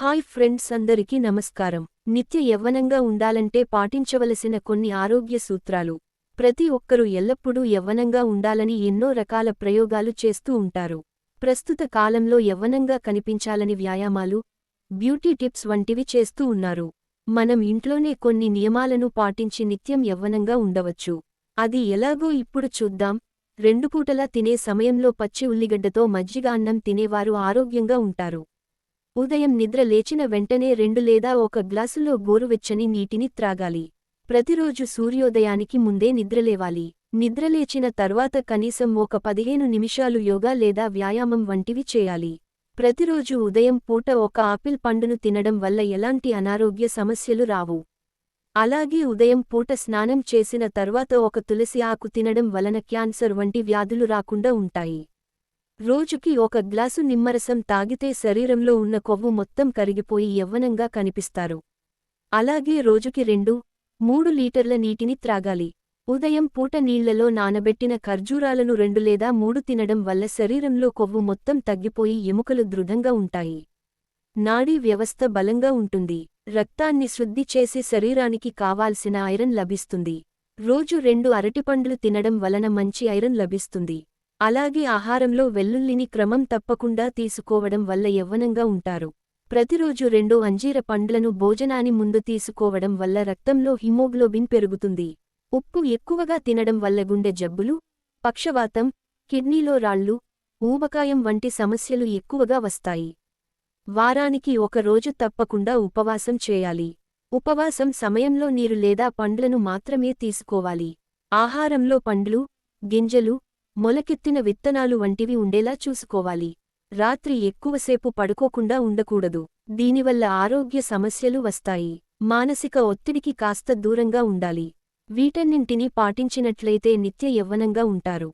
Hi friends అందరికీ నమస్కారం. నిత్య యవ్వనంగా ఉండాలంటే పాటించవలసిన కొన్ని ఆరోగ్య సూత్రాలు. ప్రతి ఒక్కరూ ఎల్లప్పుడూ యవ్వనంగా ఉండాలని ఎన్నో రకాల ప్రయోగాలు చేస్తూ ఉంటారు. ప్రస్తుత కాలంలో యవ్వనంగా కనిపించాలని వ్యాయామాలు బ్యూటీ టిప్స్ వంటివి చేస్తూ ఉన్నారు. మనం ఇంట్లోనే కొన్ని నియమాలను పాటించి నిత్యం యవ్వనంగా ఉండవచ్చు. అది ఎలాగో ఇప్పుడు చూద్దాం. రెండు పూటలా తినే సమయంలో పచ్చి ఉల్లిగడ్డతో మజ్జిగ అన్నం తినేవారు ఆరోగ్యంగా ఉంటారు. ఉదయం నిద్ర లేచిన వెంటనే రెండు లేదా ఒక గ్లాసులో గోరువెచ్చని నీటిని త్రాగాలి. ప్రతిరోజు సూర్యోదయానికి ముందే నిద్రలేవాలి. నిద్రలేచిన తర్వాత కనీసం ఒక పదిహేను నిమిషాలు యోగా లేదా వ్యాయామం వంటివి చేయాలి. ప్రతిరోజు ఉదయం పూట ఒక ఆపిల్ పండును తినడం వల్ల ఎలాంటి అనారోగ్య సమస్యలు రావు. అలాగే ఉదయం పూట స్నానం చేసిన తర్వాత ఒక తులసి ఆకు తినడం వలన క్యాన్సర్ వంటి వ్యాధులు రాకుండా ఉంటాయి. రోజుకి ఒక గ్లాసు నిమ్మరసం తాగితే శరీరంలో ఉన్న కొవ్వు మొత్తం కరిగిపోయి యవ్వనంగా కనిపిస్తారు. అలాగే రోజుకి రెండు మూడు లీటర్ల నీటిని త్రాగాలి. ఉదయం పూట నీళ్ళలో నానబెట్టిన ఖర్జూరాలను రెండు లేదా మూడు తినడం వల్ల శరీరంలో కొవ్వు మొత్తం తగ్గిపోయి ఎముకలు దృఢంగా ఉంటాయి. నాడీ వ్యవస్థ బలంగా ఉంటుంది. రక్తాన్ని శుద్ధి చేసి శరీరానికి కావాల్సిన ఐరన్ లభిస్తుంది. రోజు రెండు అరటిపండ్లు తినడం వలన మంచి ఐరన్ లభిస్తుంది. అలాగే ఆహారంలో వెల్లుల్లిని క్రమం తప్పకుండా తీసుకోవడం వల్ల యవ్వనంగా ఉంటారు. ప్రతిరోజు రెండు అంజీర పండ్లను భోజనాని ముందు తీసుకోవడం వల్ల రక్తంలో హిమోగ్లోబిన్ పెరుగుతుంది. ఉప్పు ఎక్కువగా తినడం వల్ల గుండె జబ్బులు పక్షవాతం కిడ్నీలో రాళ్ళు ఊబకాయం వంటి సమస్యలు ఎక్కువగా వస్తాయి. వారానికి ఒక రోజు తప్పకుండా ఉపవాసం చేయాలి. ఉపవాసం సమయంలో నీరు లేదా పండ్లను మాత్రమే తీసుకోవాలి. ఆహారంలో పండ్లు గింజలు మొలకెత్తిన విత్తనాలు వంటివి ఉండేలా చూసుకోవాలి. రాత్రి ఎక్కువసేపు పడుకోకుండా ఉండకూడదు. దీనివల్ల ఆరోగ్య సమస్యలు వస్తాయి. మానసిక ఒత్తిడికి కాస్త దూరంగా ఉండాలి. వీటన్నింటినీ పాటించినట్లయితే నిత్య యవ్వనంగా ఉంటారు.